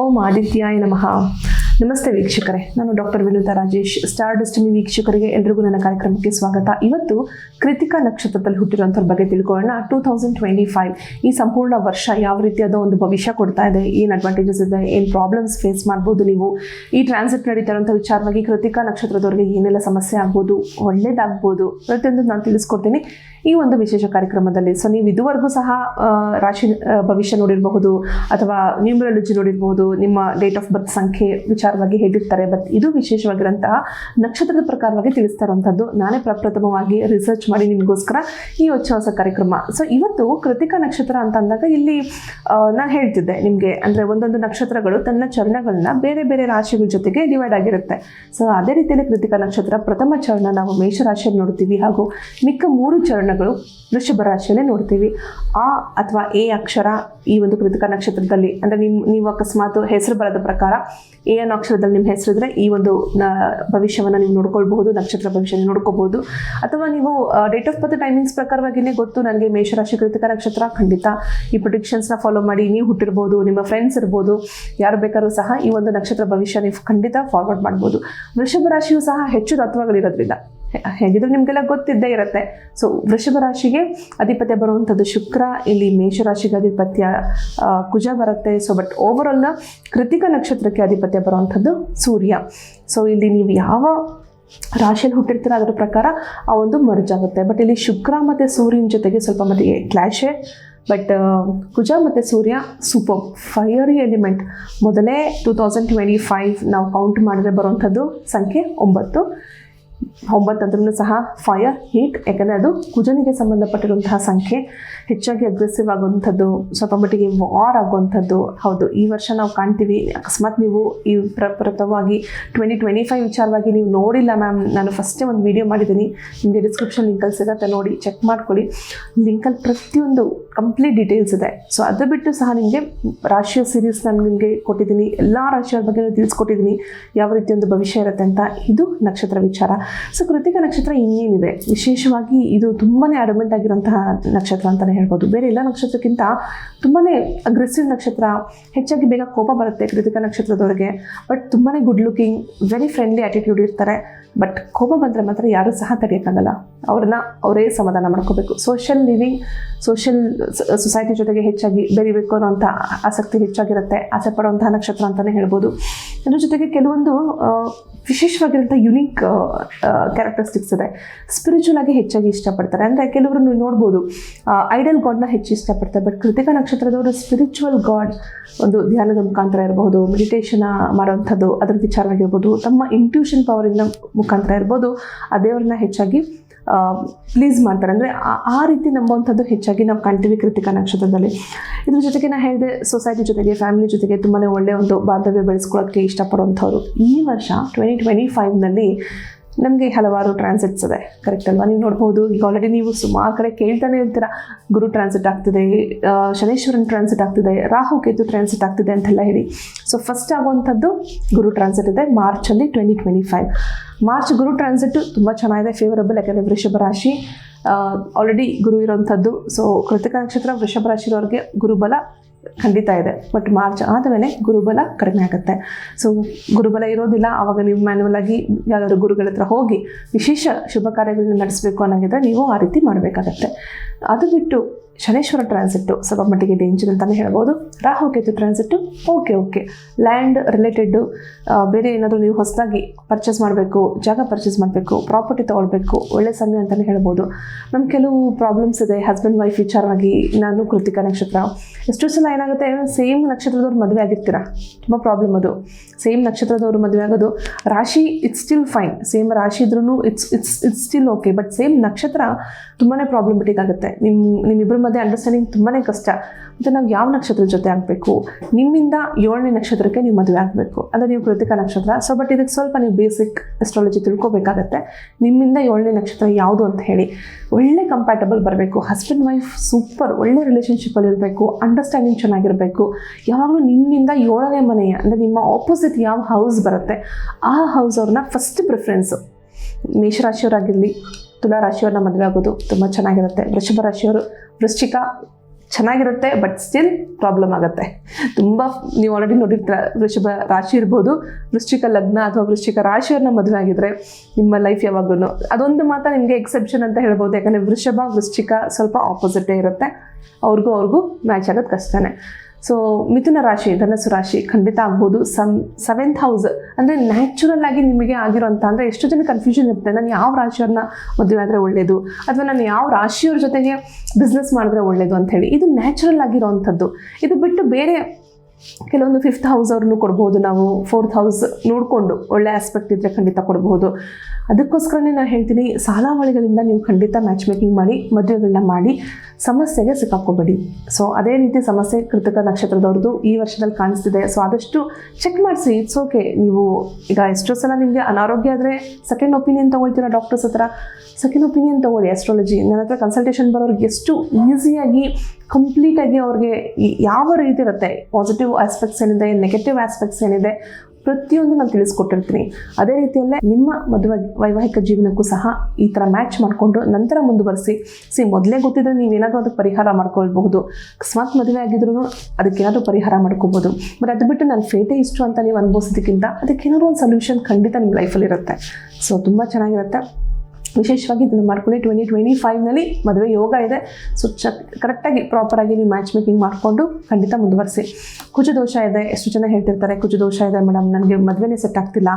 ಓಂ ಆದಿತ್ಯಾಯ ನಮಃ. ನಮಸ್ತೆ ವೀಕ್ಷಕರೇ. ನಾನು doctor Vinutha Rajesh, Star Destiny ವೀಕ್ಷಕರಿಗೆ ಎಲ್ರಿಗೂ ನನ್ನ ಕಾರ್ಯಕ್ರಮಕ್ಕೆ ಸ್ವಾಗತ. ಇವತ್ತು ಕೃತಿಕಾ ನಕ್ಷತ್ರದಲ್ಲಿ ಹುಟ್ಟಿರುವಂಥವ್ರ ಬಗ್ಗೆ ತಿಳ್ಕೊಳ್ಳೋಣ. ಟೂ ತೌಸಂಡ್ ಟ್ವೆಂಟಿ ಫೈವ್ ಈ ಸಂಪೂರ್ಣ ವರ್ಷ ಯಾವ ರೀತಿಯಾದ ಒಂದು ಭವಿಷ್ಯ ಕೊಡ್ತಾ ಇದೆ, ಏನು ಅಡ್ವಾಂಟೇಜಸ್ ಇದೆ, ಏನು ಪ್ರಾಬ್ಲಮ್ಸ್ ಫೇಸ್ ಮಾಡ್ಬೋದು ನೀವು? ಈ ಟ್ರಾನ್ಸಿಟ್ ನಡೀತಾ ಇರೋಂಥ ವಿಚಾರವಾಗಿ ಕೃತಿಕಾ ನಕ್ಷತ್ರದವರಿಗೆ ಏನೆಲ್ಲ ಸಮಸ್ಯೆ ಆಗ್ಬೋದು, ಒಳ್ಳೇದಾಗ್ಬೋದು ಪ್ರತಿಯೊಂದು ನಾನು ತಿಳಿಸ್ಕೊಡ್ತೀನಿ. ಈ ಒಂದು ವಿಶೇಷ ಕಾರ್ಯಕ್ರಮದಲ್ಲಿ ಸೊ ನೀವು ಇದುವರೆಗೂ ಸಹ ರಾಶಿ ಭವಿಷ್ಯ ನೋಡಿರಬಹುದು ಅಥವಾ ನ್ಯೂಮರಾಲಜಿ ನೋಡಿರಬಹುದು, ನಿಮ್ಮ ಡೇಟ್ ಆಫ್ ಬರ್ತ್ ಸಂಖ್ಯೆ ವಿಚಾರವಾಗಿ ಹೇಳಿರ್ತಾರೆ ಬಟ್ ಇದು ವಿಶೇಷವಾಗಿರುವಂತಹ ನಕ್ಷತ್ರದ ಪ್ರಕಾರವಾಗಿ ತಿಳಿಸ್ತಾ ಇರುವಂಥದ್ದು ನಾನೇ ಪ್ರಪ್ರಥಮವಾಗಿ ರಿಸರ್ಚ್ ಮಾಡಿ ನಿಮಗೋಸ್ಕರ ಈ ಹೊಸ ಕಾರ್ಯಕ್ರಮ. ಸೊ ಇವತ್ತು ಕೃತಿಕಾ ನಕ್ಷತ್ರ ಅಂತ ಅಂದಾಗ ಇಲ್ಲಿ ನಾನು ಹೇಳ್ತಿದ್ದೆ ನಿಮಗೆ, ಅಂದರೆ ಒಂದೊಂದು ನಕ್ಷತ್ರಗಳು ತನ್ನ ಚರಣಗಳನ್ನ ಬೇರೆ ಬೇರೆ ರಾಶಿಗಳ ಜೊತೆಗೆ ಡಿವೈಡ್ ಆಗಿರುತ್ತೆ. ಸೊ ಅದೇ ರೀತಿಯಲ್ಲಿ ಕೃತಿಕಾ ನಕ್ಷತ್ರ ಪ್ರಥಮ ಚರಣ ನಾವು ಮೇಷರಾಶಿಯಲ್ಲಿ ನೋಡ್ತೀವಿ ಹಾಗೂ ಮಿಕ್ಕ ಮೂರು ಚರಣಗಳು ವೃಷಭ ರಾಶಿಯಲ್ಲೇ ನೋಡ್ತೀವಿ. ಆ ಅಥವಾ ಎ ಅಕ್ಷರ ಈ ಒಂದು ಕೃತಕ ನಕ್ಷತ್ರದಲ್ಲಿ ಅಂದರೆ ನಿಮ್ಮ ನೀವು ಅಕಸ್ಮಾತ್ ಹೆಸರು ಬರೋದ ಪ್ರಕಾರ ಎ ಅನ್ನೋ ಅಕ್ಷರದಲ್ಲಿ ನಿಮ್ಮ ಹೆಸರಿದ್ರೆ ಈ ಒಂದು ಭವಿಷ್ಯವನ್ನು ನೀವು ನೋಡ್ಕೊಳ್ಬಹುದು, ನಕ್ಷತ್ರ ಭವಿಷ್ಯ ನೋಡ್ಕೋಬಹುದು ಅಥವಾ ನೀವು ಡೇಟ್ ಆಫ್ ಬರ್ತ್ ಟೈಮಿಂಗ್ಸ್ ಪ್ರಕಾರವಾಗಿಯೇ ಗೊತ್ತು ನನಗೆ ಮೇಷರಾಶಿ ಕೃತಕ ನಕ್ಷತ್ರ ಖಂಡಿತ ಈ ಪ್ರೊಡಿಕ್ಷನ್ಸ್ನ ಫಾಲೋ ಮಾಡಿ ನೀವು ಹುಟ್ಟಿರ್ಬೋದು, ನಿಮ್ಮ ಫ್ರೆಂಡ್ಸ್ ಇರ್ಬೋದು, ಯಾರು ಬೇಕಾದ್ರೂ ಸಹ ಈ ಒಂದು ನಕ್ಷತ್ರ ಭವಿಷ್ಯ ನೀವು ಖಂಡಿತ ಫಾರ್ವರ್ಡ್ ಮಾಡ್ಬೋದು. ವೃಷಭ ರಾಶಿಯು ಸಹ ಹೆಚ್ಚು ತತ್ವಗಳಿರೋದ್ರಿಂದ ಹೇಗಿದ್ರು ನಿಮಗೆಲ್ಲ ಗೊತ್ತಿದ್ದೇ ಇರುತ್ತೆ. ಸೊ ವೃಷಭ ರಾಶಿಗೆ ಅಧಿಪತ್ಯ ಬರುವಂಥದ್ದು ಶುಕ್ರ, ಇಲ್ಲಿ ಮೇಷರಾಶಿಗೆ ಅಧಿಪತ್ಯ ಕುಜ ಬರುತ್ತೆ. ಸೊ ಬಟ್ ಓವರಾಲ್ ಕೃತಿಕ ನಕ್ಷತ್ರಕ್ಕೆ ಅಧಿಪತ್ಯ ಬರುವಂಥದ್ದು ಸೂರ್ಯ. ಸೊ ಇಲ್ಲಿ ನೀವು ಯಾವ ರಾಶಿಯಲ್ಲಿ ಹುಟ್ಟಿರ್ತೀರ ಅದರ ಪ್ರಕಾರ ಆ ಒಂದು ಮರ್ಜ್ ಆಗುತ್ತೆ. ಬಟ್ ಇಲ್ಲಿ ಶುಕ್ರ ಮತ್ತು ಸೂರ್ಯನ ಜೊತೆಗೆ ಸ್ವಲ್ಪ ಮಟ್ಟಿಗೆ ಕ್ಲಾಶೆ ಬಟ್ ಕುಜ ಮತ್ತು ಸೂರ್ಯ ಸೂಪರ್ ಫೈಯರಿ ಎಲಿಮೆಂಟ್ ಮೊದಲೇ ಟೂ ತೌಸಂಡ್ ಟ್ವೆಂಟಿ ಫೈವ್ ನಾವು ಕೌಂಟ್ ಮಾಡಿದ್ರೆ ಬರುವಂಥದ್ದು ಸಂಖ್ಯೆ ಒಂಬತ್ತು. ಒಂಬತ್ತಂದ್ರೂ ಸಹ ಫೈರ್ ಹೀಟ್ ಯಾಕಂದರೆ ಅದು ಕುಜನಿಗೆ ಸಂಬಂಧಪಟ್ಟಿರುವಂತಹ ಸಂಖ್ಯೆ. ಹೆಚ್ಚಾಗಿ ಅಗ್ರೆಸಿವ್ ಆಗುವಂಥದ್ದು, ಸ್ವಲ್ಪ ಮಟ್ಟಿಗೆ ವಾರ್ ಆಗುವಂಥದ್ದು. ಹೌದು, ಈ ವರ್ಷ ನಾವು ಕಾಣ್ತೀವಿ. ಅಕಸ್ಮಾತ್ ನೀವು ಈ ಪ್ರಪ್ರಥವಾಗಿ ಟ್ವೆಂಟಿ ಟ್ವೆಂಟಿ ಫೈವ್ ವಿಚಾರವಾಗಿ ನೀವು ನೋಡಿಲ್ಲ ಮ್ಯಾಮ್ ನಾನು ಫಸ್ಟೇ ಒಂದು ವಿಡಿಯೋ ಮಾಡಿದ್ದೀನಿ. ನಿಮಗೆ ಡಿಸ್ಕ್ರಿಪ್ಷನ್ ಲಿಂಕಲ್ಲಿ ಸಿಗತ್ತೆ, ನೋಡಿ ಚೆಕ್ ಮಾಡ್ಕೊಳ್ಳಿ. ಲಿಂಕಲ್ಲಿ ಪ್ರತಿಯೊಂದು ಕಂಪ್ಲೀಟ್ ಡೀಟೇಲ್ಸ್ ಇದೆ. ಸೊ ಅದು ಬಿಟ್ಟು ಸಹ ನಿಮಗೆ ರಾಶಿಯ ಸೀರೀಸ್ ನಾನು ನಿಮಗೆ ಕೊಟ್ಟಿದ್ದೀನಿ. ಎಲ್ಲ ರಾಶಿಯ ಬಗ್ಗೆ ತಿಳಿಸ್ಕೊಟ್ಟಿದ್ದೀನಿ. ಯಾವ ರೀತಿ ಒಂದು ಭವಿಷ್ಯ ಇರುತ್ತೆ ಅಂತ. ಇದು ನಕ್ಷತ್ರ ವಿಚಾರ. ಸೊ ಕೃತಿಕ ನಕ್ಷತ್ರ ಇನ್ನೇನಿದೆ? ವಿಶೇಷವಾಗಿ ಇದು ತುಂಬಾ ಅಡಮೆಂಟ್ ಆಗಿರುವಂತಹ ನಕ್ಷತ್ರ ಅಂತಲೇ ಹೇಳ್ಬೋದು. ಬೇರೆ ಎಲ್ಲ ನಕ್ಷತ್ರಕ್ಕಿಂತ ತುಂಬಾ ಅಗ್ರೆಸಿವ್ ನಕ್ಷತ್ರ, ಹೆಚ್ಚಾಗಿ ಬೇಗ ಕೋಪ ಬರುತ್ತೆ ಕೃತಿಕ ನಕ್ಷತ್ರದವರಿಗೆ. ಬಟ್ ತುಂಬಾ good looking very friendly attitude ಇರ್ತಾರೆ. ಬಟ್ ಕೋಪ ಬಂದರೆ ಮಾತ್ರ ಯಾರೂ ಸಹ ತಡೆಯೋಕ್ಕಾಗಲ್ಲ. ಅವ್ರನ್ನ ಅವರೇ ಸಮಾಧಾನ ಮಾಡ್ಕೋಬೇಕು. ಸೋಷಿಯಲ್ ಲಿವಿಂಗ್ ಸೋಷಿಯಲ್ ಸೊಸೈಟಿ ಜೊತೆಗೆ ಹೆಚ್ಚಾಗಿ ಬೆರಿಬೇಕು ಅನ್ನೋಂಥ ಆಸಕ್ತಿ ಹೆಚ್ಚಾಗಿರುತ್ತೆ, ಆಸೆ ಪಡುವಂತಹ ನಕ್ಷತ್ರ ಅಂತಲೇ ಹೇಳ್ಬೋದು. ಅದ್ರ ಜೊತೆಗೆ ಕೆಲವೊಂದು ವಿಶೇಷವಾಗಿರುವಂಥ ಯುನಿಕ್ ಯುನೀಕ್ ಕ್ಯಾರೆಕ್ಟರಿಸ್ಟಿಕ್ಸ್ ಇದೆ. ಸ್ಪಿರಿಚುವಲ್ ಆಗಿ ಹೆಚ್ಚಾಗಿ ಇಷ್ಟಪಡ್ತಾರೆ. ಅಂದರೆ ಕೆಲವರು ನೀವು ನೋಡ್ಬೋದು ಐಡಲ್ ಗಾಡ್ನ ಹೆಚ್ಚು ಇಷ್ಟಪಡ್ತಾರೆ ಬಟ್ ಕೃತಿಕ ನಕ್ಷತ್ರದವರು ಸ್ಪಿರಿಚುವಲ್ ಗಾಡ್ ಒಂದು ಧ್ಯಾನದ ಮುಖಾಂತರ ಇರ್ಬೋದು ಮೆಡಿಟೇಷನ್ ಮಾಡುವಂಥದ್ದು ಅದರ ವಿಚಾರವಾಗಿರ್ಬೋದು, ತಮ್ಮ ಇಂಟ್ಯೂಷನ್ ಪವರಿನ ಮುಖಾಂತರ ಇರ್ಬೋದು, ಆ ದೇವರನ್ನ ಹೆಚ್ಚಾಗಿ ಪ್ಲೀಸ್ ಮಾಡ್ತಾರೆ. ಅಂದರೆ ಆ ರೀತಿ ನಂಬುವಂಥದ್ದು ಹೆಚ್ಚಾಗಿ ನಾವು ಕಾಣ್ತೀವಿ ಕೃತಿಕ ನಕ್ಷತ್ರದಲ್ಲಿ. ಇದ್ರ ಜೊತೆಗೆ ನಾನು ಹೇಳಿದೆ ಸೊಸೈಟಿ ಜೊತೆಗೆ ಫ್ಯಾಮಿಲಿ ಜೊತೆಗೆ ತುಂಬಾ ಒಳ್ಳೆಯ ಒಂದು ಬಾಂಧವ್ಯ ಬೆಳೆಸ್ಕೊಳ್ಳೋಕ್ಕೆ ಇಷ್ಟಪಡುವಂಥವ್ರು. ಈ ವರ್ಷ ಟ್ವೆಂಟಿ ಟ್ವೆಂಟಿ ಫೈವ್ನಲ್ಲಿ ನಮಗೆ ಹಲವಾರು ಟ್ರಾನ್ಸಿಟ್ಸ್ ಇದೆ ಕರೆಕ್ಟ್ ಅಲ್ವಾ? ನೀವು ನೋಡ್ಬೋದು, ಈಗ ಆಲ್ರೆಡಿ ನೀವು ಸುಮಾರು ಕಡೆ ಕೇಳ್ತಾನೆ ಇರ್ತೀರ, ಗುರು ಟ್ರಾನ್ಸಿಟ್ ಆಗ್ತಿದೆ ಶನೇಶ್ವರನ್ ಟ್ರಾನ್ಸಿಟ್ ಆಗ್ತಿದೆ, ರಾಹು ಕೇತು ಟ್ರಾನ್ಸಿಟ್ ಆಗ್ತಿದೆ ಅಂತೆಲ್ಲ ಹೇಳಿ. ಸೊ ಫಸ್ಟ್ ಆಗುವಂಥದ್ದು ಗುರು ಟ್ರಾನ್ಸಿಟ್ ಇದೆ ಮಾರ್ಚಲ್ಲಿ twenty twenty five March Guru transit ತುಂಬ ಚೆನ್ನಾಗಿದೆ ಫೇವರಬಲ್ ಯಾಕಂದರೆ ವೃಷಭ ರಾಶಿ ಆಲ್ರೆಡಿ ಗುರು ಇರೋವಂಥದ್ದು. ಸೊ ಕೃತಿಕ ನಕ್ಷತ್ರ ವೃಷಭ ರಾಶಿರೋರಿಗೆ ಗುರುಬಲ ಖಂಡಿತ ಇದೆ. ಬಟ್ ಮಾರ್ಚ್ ಆದಮೇಲೆ ಗುರುಬಲ ಕಡಿಮೆ ಆಗುತ್ತೆ. ಸೊ ಗುರುಬಲ ಇರೋದಿಲ್ಲ. ಆವಾಗ ನೀವು ಮ್ಯಾನ್ಯಲ್ ಆಗಿ ಯಾವ್ದಾದ್ರು ಗುರುಗಳ ಹತ್ರ ಹೋಗಿ ವಿಶೇಷ ಶುಭ ಕಾರ್ಯಗಳನ್ನ ನಡೆಸಬೇಕು ಅನ್ನೋಂಗಿದ್ರೆ ನೀವು ಆ ರೀತಿ ಮಾಡಬೇಕಾಗತ್ತೆ. ಅದು ಬಿಟ್ಟು ಶನೇಶ್ವರ ಟ್ರಾನ್ಸಿಟ್ಟು ಸ್ವಲ್ಪ ಮಟ್ಟಿಗೆ ಡೇಂಜರ್ ಅಂತಲೇ ಹೇಳ್ಬೋದು. Rahu Ketu transit okay okay land related ಬೇರೆ ಏನಾದರೂ ನೀವು ಹೊಸದಾಗಿ ಪರ್ಚೇಸ್ ಮಾಡಬೇಕು, ಜಾಗ ಪರ್ಚೇಸ್ ಮಾಡಬೇಕು ಪ್ರಾಪರ್ಟಿ ತೊಗೊಳ್ಬೇಕು, ಒಳ್ಳೆ ಸಮಯ ಅಂತಲೇ ಹೇಳ್ಬೋದು. ನಮ್ಮ ಕೆಲವು ಪ್ರಾಬ್ಲಮ್ಸ್ ಇದೆ ಹಸ್ಬೆಂಡ್ ವೈಫ್ ವಿಚಾರವಾಗಿ ನಾನು ಕೃತಿಕ ನಕ್ಷತ್ರ. ಎಷ್ಟೋ ಸಲ ಏನಾಗುತ್ತೆ ಸೇಮ್ ನಕ್ಷತ್ರದವ್ರು ಮದುವೆ ಆಗಿರ್ತೀರ? ತುಂಬ ಪ್ರಾಬ್ಲಮ್ ಅದು. ಸೇಮ್ ನಕ್ಷತ್ರದವರು ಮದುವೆ ಆಗೋದು, ರಾಶಿ ಇಟ್ಸ್ ಸ್ಟಿಲ್ ಫೈನ್ ಸೇಮ್ ರಾಶಿ ಇದ್ರೂ it's it's it's still okay but same ನಕ್ಷತ್ರ ತುಂಬಾ ಪ್ರಾಬ್ಲಮೆಟಿಕ್ ಆಗುತ್ತೆ. ನಿಮ್ಮ ನಿಮ್ಮಿಬ್ಬರ ಮಧ್ಯೆ ಅಂಡರ್ಸ್ಟ್ಯಾಂಡಿಂಗ್ ತುಂಬಾ ಕಷ್ಟ. ಮತ್ತು ನಾವು ಯಾವ ನಕ್ಷತ್ರದ ಜೊತೆ ಆಗಬೇಕು? ನಿಮ್ಮಿಂದ ಏಳನೇ ನಕ್ಷತ್ರಕ್ಕೆ ನೀವು ಮದುವೆ ಆಗಬೇಕು. ಅಂದರೆ ನೀವು ಕೃತಿಕ ನಕ್ಷತ್ರ. ಸೊ ಬಟ್ ಇದಕ್ಕೆ ಸ್ವಲ್ಪ ನೀವು ಬೇಸಿಕ್ ಎಸ್ಟ್ರಾಲಜಿ ತಿಳ್ಕೊಬೇಕಾಗತ್ತೆ. ನಿಮ್ಮಿಂದ ಏಳನೇ ನಕ್ಷತ್ರ ಯಾವುದು ಅಂತ ಹೇಳಿ. ಒಳ್ಳೆ ಕಂಪ್ಯಾಟಬಲ್ ಬರಬೇಕು. ಹಸ್ಬೆಂಡ್ ವೈಫ್ ಸೂಪರ್ ಒಳ್ಳೆ ರಿಲೇಷನ್ಶಿಪ್ಪಲ್ಲಿ ಇರಬೇಕು. ಅಂಡರ್ಸ್ಟ್ಯಾಂಡಿಂಗ್ ಚೆನ್ನಾಗಿರಬೇಕು. ಯಾವಾಗಲೂ ನಿಮ್ಮಿಂದ ಏಳನೇ ಮನೆಯ ಅಂದರೆ ನಿಮ್ಮ ಆಪೋಸಿಟ್ ಯಾವ ಹೌಸ್ ಬರುತ್ತೆ, ಆ ಹೌಸ್ ಅವ್ರನ್ನ ಫಸ್ಟ್ ಪ್ರಿಫರೆನ್ಸು ಮೇಷರಾಶಿಯವರಾಗಿರಲಿ ತುಲಾ ರಾಶಿಯವ್ರನ್ನ ಮದುವೆ ಆಗೋದು ತುಂಬ ಚೆನ್ನಾಗಿರುತ್ತೆ. ವೃಷಭ ರಾಶಿಯವರು ವೃಶ್ಚಿಕ ಚೆನ್ನಾಗಿರುತ್ತೆ ಬಟ್ ಸ್ಟಿಲ್ ಪ್ರಾಬ್ಲಮ್ ಆಗುತ್ತೆ. ತುಂಬ ನೀವು ಆಲ್ರೆಡಿ ನೋಡಿರ್ತೀರ, ವೃಷಭ ರಾಶಿ ಇರ್ಬೋದು, ವೃಶ್ಚಿಕ ಲಗ್ನ ಅಥವಾ ವೃಶ್ಚಿಕ ರಾಶಿಯವ್ರನ್ನ ಮದುವೆ ಆಗಿದ್ರೆ ನಿಮ್ಮ ಲೈಫ್ ಯಾವಾಗಲೂ ಅದೊಂದು ಮಾತ್ರ ನಿಮಗೆ ಎಕ್ಸೆಪ್ಷನ್ ಅಂತ ಹೇಳ್ಬೋದು. ಯಾಕಂದರೆ ವೃಷಭ, ವೃಶ್ಚಿಕ ಸ್ವಲ್ಪ ಆಪೋಸಿಟೇ ಇರುತ್ತೆ. ಅವ್ರಿಗೂ ಅವ್ರಿಗೂ ಮ್ಯಾಚ್ ಆಗೋದು ಕಷ್ಟನೇ. ಸೊ ಮಿಥುನ ರಾಶಿ, ಧನಸ್ಸು ರಾಶಿ ಖಂಡಿತ ಆಗ್ಬೋದು. ಸಮ್ ಸೆವೆಂತ್ ಹೌಸ್ ಅಂದರೆ ನ್ಯಾಚುರಲ್ ಆಗಿ ನಿಮಗೆ ಆಗಿರೋಂಥ ಅಂದರೆ ಎಷ್ಟು ಜನ ಕನ್ಫ್ಯೂಷನ್ ಇರುತ್ತೆ. ನಾನು ಯಾವ ರಾಶಿಯವ್ರನ್ನ ಮದುವೆ ಆದರೆ ಒಳ್ಳೆಯದು ಅಥವಾ ನಾನು ಯಾವ ರಾಶಿಯವ್ರ ಜೊತೆಗೆ ಬಿಸ್ನೆಸ್ ಮಾಡಿದ್ರೆ ಒಳ್ಳೆಯದು ಅಂತ ಹೇಳಿ. ಇದು ನ್ಯಾಚುರಲ್ ಆಗಿರೋವಂಥದ್ದು. ಇದು ಬಿಟ್ಟು ಬೇರೆ ಕೆಲವೊಂದು ಫಿಫ್ತ್ ಹೌಸ್ ಅವ್ರನ್ನೂ ಕೊಡ್ಬೋದು. ನಾವು ಫೋರ್ತ್ ಹೌಸ್ ನೋಡಿಕೊಂಡು ಒಳ್ಳೆ ಆಸ್ಪೆಕ್ಟ್ ಇದ್ದರೆ ಖಂಡಿತ ಕೊಡ್ಬೋದು. ಅದಕ್ಕೋಸ್ಕರನೇ ನಾನು ಹೇಳ್ತೀನಿ, ಸಾಲಾವಳಿಗಳಿಂದ ನೀವು ಖಂಡಿತ ಮ್ಯಾಚ್ ಮೇಕಿಂಗ್ ಮಾಡಿ ಮದುವೆಗಳನ್ನ ಮಾಡಿ. ಸಮಸ್ಯೆಗೆ ಸಿಕ್ಕಾಕೋಬೇಡಿ ಸೊ ಅದೇ ರೀತಿ ಸಮಸ್ಯೆ ಕೃತಕ ನಕ್ಷತ್ರದವ್ರದ್ದು ಈ ವರ್ಷದಲ್ಲಿ ಕಾಣಿಸ್ತಿದೆ. ಸೊ ಆದಷ್ಟು ಚೆಕ್ ಮಾಡಿಸಿ. ಇಟ್ಸ್ ಓಕೆ ನೀವು ಈಗ ಎಷ್ಟೋ ಸಲ ನಿಮಗೆ ಅನಾರೋಗ್ಯ ಆದರೆ ಸೆಕೆಂಡ್ ಒಪಿನಿಯನ್ ತೊಗೊಳ್ತೀರಾ ಡಾಕ್ಟರ್ಸ್ ಹತ್ರ? ಸೆಕೆಂಡ್ ಒಪಿನಿಯನ್ ತೊಗೊಳ್ಳಿ ಆಸ್ಟ್ರಾಲಜಿ ನನ್ನ ಹತ್ರ ಕನ್ಸಲ್ಟೇಷನ್ ಬರೋರಿಗೆ ಎಷ್ಟು ಈಸಿಯಾಗಿ ಕಂಪ್ಲೀಟಾಗಿ ಅವ್ರಿಗೆ ಯಾವ ರೀತಿ ಇರುತ್ತೆ? ಪಾಸಿಟಿವ್ ಆಸ್ಪೆಕ್ಟ್ಸ್ ಏನಿದೆ ನೆಗೆಟಿವ್ ಆಸ್ಪೆಕ್ಟ್ಸ್ ಏನಿದೆ? ಪ್ರತಿಯೊಂದು ನಾನು ತಿಳಿಸ್ಕೊಟ್ಟಿರ್ತೀನಿ. ಅದೇ ರೀತಿಯಲ್ಲೇ ನಿಮ್ಮ ಮದುವೆ ವೈವಾಹಿಕ ಜೀವನಕ್ಕೂ ಸಹ ಈ ಥರ ಮ್ಯಾಚ್ ಮಾಡಿಕೊಂಡು ನಂತರ ಮುಂದುವರಿಸಿ. ಸಿ ಮೊದಲೇ ಗೊತ್ತಿದ್ರೆ ನೀವೇನಾದರೂ ಅದಕ್ಕೆ ಪರಿಹಾರ ಮಾಡ್ಕೊಳ್ಬಹುದು. ಅಕಸ್ಮಾತ್ ಮದುವೆ ಆಗಿದ್ರು ಅದಕ್ಕೇನಾದರೂ ಪರಿಹಾರ ಮಾಡ್ಕೊಬೋದು ಬಟ್ ಅದು ಬಿಟ್ಟು ನಾನು ಫೇಟೆ ಇಷ್ಟು ಅಂತ ನೀವು ಅನುಭವಿಸೋದಕ್ಕಿಂತ ಅದಕ್ಕೇನಾದ್ರು ಒಂದು ಸೊಲ್ಯೂಷನ್ ಖಂಡಿತ ನಿಮ್ಮ ಲೈಫಲ್ಲಿರುತ್ತೆ ಸೊ ತುಂಬ ಚೆನ್ನಾಗಿರುತ್ತೆ. ವಿಶೇಷವಾಗಿ ಇದನ್ನು ಮಾಡ್ಕೊಳ್ಳಿ. ಟ್ವೆಂಟಿ ಟ್ವೆಂಟಿ ಫೈವ್ನಲ್ಲಿ ಮದುವೆ ಯೋಗ ಇದೆ. ಸೊ ಚ ಕರೆಕ್ಟಾಗಿ ಪ್ರಾಪರಾಗಿ ನೀವು ಮ್ಯಾಚ್ ಮೇಕಿಂಗ್ ಮಾಡಿಕೊಂಡು ಖಂಡಿತ ಮುಂದುವರಿಸಿ. ಕುಜದೋಷ ಇದೆ, ಎಷ್ಟು ಜನ ಹೇಳ್ತಿರ್ತಾರೆ, ಕುಜದೋಷ ಇದೆ ಮೇಡಮ್ ನನಗೆ ಮದುವೆನೇ ಸೆಟ್ ಆಗ್ತಿಲ್ಲ.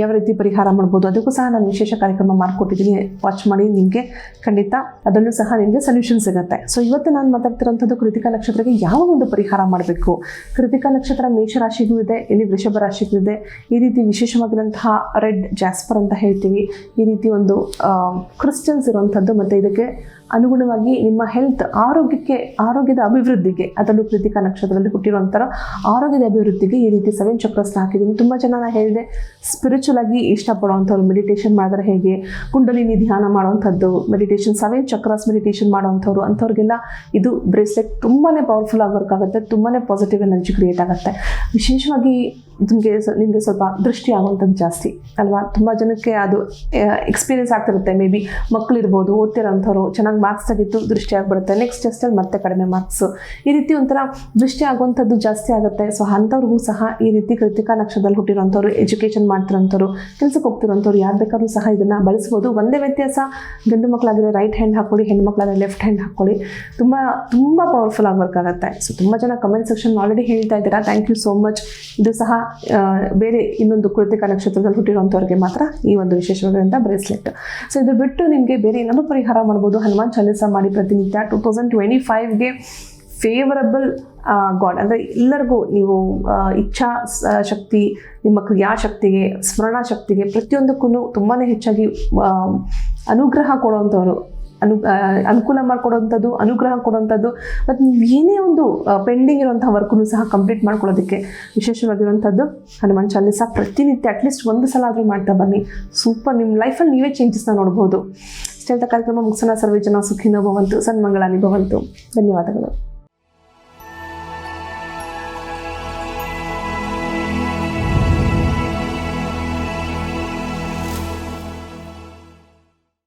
ಯಾವ ರೀತಿ ಪರಿಹಾರ ಮಾಡ್ಬೋದು? ಅದಕ್ಕೂ ಸಹ ನಾನು ವಿಶೇಷ ಕಾರ್ಯಕ್ರಮ ಮಾಡಿಕೊಟ್ಟಿದ್ದೀನಿ. ವಾಚ್ ಮಾಡಿ ನಿಮಗೆ ಖಂಡಿತ ಅದರಲ್ಲೂ ಸಹ ನಿಮಗೆ ಸೊಲ್ಯೂಷನ್ ಸಿಗುತ್ತೆ. ಸೊ ಇವತ್ತು ನಾನು ಮಾತಾಡ್ತಿರೋಂಥದ್ದು ಕೃತಿಕಾ ನಕ್ಷತ್ರಕ್ಕೆ ಯಾವ ಒಂದು ಪರಿಹಾರ ಮಾಡಬೇಕು? ಕೃತಿಕಾ ನಕ್ಷತ್ರ ಮೇಷರಾಶಿಗೂ ಇದೆ, ಇಲ್ಲಿ ವೃಷಭ ರಾಶಿಗೂ ಇದೆ. ಈ ರೀತಿ ವಿಶೇಷವಾಗಿರುವಂತಹ ರೆಡ್ ಜಾಸ್ಪರ್ ಅಂತ ಹೇಳ್ತೀವಿ. ಈ ರೀತಿ ಒಂದು ಕ್ರಿಸ್ಟಲ್ಸ್ ಇರುವಂಥದ್ದು ಮತ್ತು ಇದಕ್ಕೆ ಅನುಗುಣವಾಗಿ ನಿಮ್ಮ ಹೆಲ್ತ್ ಆರೋಗ್ಯಕ್ಕೆ, ಆರೋಗ್ಯದ ಅಭಿವೃದ್ಧಿಗೆ ಅದರಲ್ಲೂ ಕೃತಿಕಾ ನಕ್ಷತ್ರದಲ್ಲಿ ಹುಟ್ಟಿರುವಂಥರ ಆರೋಗ್ಯದ ಅಭಿವೃದ್ಧಿಗೆ ಈ ರೀತಿ ಸೆವೆನ್ ಚಕ್ರಸ್ನ ಹಾಕಿದ್ದೀನಿ ತುಂಬ ಜನ ನಾನು ಹೇಳಿದೆ ಸ್ಪಿರಿಚುವಲ್ ಆಗಿ ಇಷ್ಟಪಡುವಂಥವ್ರು ಮೆಡಿಟೇಷನ್ ಮಾಡಿದ್ರೆ ಹೇಗೆ? ಕುಂಡಲಿನಿ ಧ್ಯಾನ ಮಾಡುವಂಥದ್ದು ಮೆಡಿಟೇಷನ್ ಸೆವೆನ್ ಚಕ್ರಾಸ್ ಮೆಡಿಟೇಷನ್ ಮಾಡುವಂಥವ್ರು, ಅಂಥವ್ರಿಗೆಲ್ಲ ಇದು ಬ್ರೇಸ್ಲೆಟ್ ತುಂಬಾ ಪವರ್ಫುಲ್ ಆಗಿ ವರ್ಕ್ ಆಗುತ್ತೆ ತುಂಬಾ ಪಾಸಿಟಿವ್ ಎನರ್ಜಿ ಕ್ರಿಯೇಟ್ ಆಗುತ್ತೆ. ವಿಶೇಷವಾಗಿ ನಿಮಗೆ ನಿಮಗೆ ಸ್ವಲ್ಪ ದೃಷ್ಟಿ ಆಗುವಂಥದ್ದು ಜಾಸ್ತಿ, ಅಲ್ವಾ? ತುಂಬ ಜನಕ್ಕೆ ಅದು ಎಕ್ಸ್ಪೀರಿಯನ್ಸ್ ಆಗ್ತಿರುತ್ತೆ ಮೇ ಬಿ ಮಕ್ಕಳಿರ್ಬೋದು ಓದ್ತಿರೋಂಥವ್ರು, ಚೆನ್ನಾಗಿ ಮಾರ್ಕ್ಸ್ ತೆಗೆದು ದೃಷ್ಟಿ ಆಗಿಬಿಡುತ್ತೆ. ನೆಕ್ಸ್ಟ್ ಟೆಸ್ಟಲ್ಲಿ ಮತ್ತೆ ಕಡಿಮೆ ಮಾರ್ಕ್ಸು ಈ ರೀತಿ ಒಂಥರ ದೃಷ್ಟಿ ಆಗುವಂಥದ್ದು ಜಾಸ್ತಿ ಆಗುತ್ತೆ. ಸೊ ಅಂಥವ್ರಿಗೂ ಸಹ ಈ ರೀತಿ ಕೃತಿಕಾ ನಕ್ಷತ್ರದಲ್ಲಿ ಹುಟ್ಟಿರೋಂಥವ್ರು ಎಜುಕೇಷನ್ ಮಾಡ್ತಿರೋಂಥವ್ರು ಕೆಲಸಕ್ಕೆ ಹೋಗ್ತಿರೋಂಥವ್ರು ಯಾರು ಬೇಕಾದ್ರೂ ಸಹ ಇದನ್ನು ಬಳಸ್ಬೋದು. ಒಂದೇ ವ್ಯತ್ಯಾಸ, ಗಂಡು ಮಕ್ಕಳಾಗಿದ್ರೆ ರೈಟ್ ಹ್ಯಾಂಡ್ ಹಾಕ್ಕೊಳ್ಳಿ, ಹೆಣ್ಣು ಮಕ್ಕಳಾದರೆ ಲೆಫ್ಟ್ ಹ್ಯಾಂಡ್ ಹಾಕ್ಕೊಳ್ಳಿ. ತುಂಬ ತುಂಬ ಪವರ್ಫುಲ್ ಆಗಿ ವರ್ಕ್ ಆಗುತ್ತೆ. ಸೊ ತುಂಬ ಜನ ಕಮೆಂಟ್ ಸೆಕ್ಷನ್ ಆಲ್ರೆಡಿ ಹೇಳ್ತಾ ಇದ್ದೀರಾ. ಥ್ಯಾಂಕ್ ಯು ಸೋ ಮಚ್ ಇದು ಸಹ ಬೇರೆ ಇನ್ನೊಂದು ಕೃತಿಕಾ ನಕ್ಷತ್ರದಲ್ಲಿ ಹುಟ್ಟಿರುವಂಥವ್ರಿಗೆ ಮಾತ್ರ ಈ ಒಂದು ವಿಶೇಷವಾದಂಥ ಬ್ರೇಸ್ಲೆಟ್ ಸೊ ಇದು ಬಿಟ್ಟು ನಿಮಗೆ ಬೇರೆ ಏನಾದರೂ ಪರಿಹಾರ ಮಾಡ್ಬೋದು. ಹನುಮಾನ್ ಚಾಲೀಸ ಮಾಡಿ ಪ್ರತಿನಿತ್ಯ ಟೂ ತೌಸಂಡ್ ಟ್ವೆಂಟಿ ಫೈವ್ಗೆ ಫೇವರಬಲ್ ಗಾಡ್ ಅಂದರೆ ಎಲ್ಲರಿಗೂ ನೀವು ಇಚ್ಛಾ ಶಕ್ತಿ, ನಿಮ್ಮ ಕ್ರಿಯಾಶಕ್ತಿಗೆ ಸ್ಮರಣ ಶಕ್ತಿಗೆ ಪ್ರತಿಯೊಂದಕ್ಕೂ ತುಂಬಾ ಹೆಚ್ಚಾಗಿ ಅನುಗ್ರಹ ಕೊಡುವಂಥವ್ರು. ಅನು ಅನುಕೂಲ ಮಾಡಿಕೊಡೋವಂಥದ್ದು, ಅನುಗ್ರಹ ಕೊಡುವಂಥದ್ದು. ಮತ್ತು ನೀವು ಏನೇ ಒಂದು ಪೆಂಡಿಂಗ್ ಇರುವಂಥ ವರ್ಕನ್ನು ಸಹ ಕಂಪ್ಲೀಟ್ ಮಾಡ್ಕೊಳ್ಳೋದಕ್ಕೆ ವಿಶೇಷವಾಗಿರುವಂಥದ್ದು ಹನುಮಾನ್ ಚಾಲೀಸ ಪ್ರತಿನಿತ್ಯ ಅಟ್ಲೀಸ್ಟ್ ಒಂದು ಸಲ ಆದರೂ ಮಾಡ್ತಾ ಬನ್ನಿ. ಸೂಪರ್ ನಿಮ್ಮ ಲೈಫಲ್ಲಿ ನೀವೇ ಚೇಂಜಸ್ನ ನೋಡ್ಬೋದು. ಇಷ್ಟೆಲ್ಲ ಕಾರ್ಯಕ್ರಮ ಮುಗಿಸೋಣ ಸರ್ವೇ ಜನ ಸುಖಿನೋ ಭವಂತು ಸನ್ಮಂಗಳಾನಿ ಭವಂತು. ಧನ್ಯವಾದಗಳು.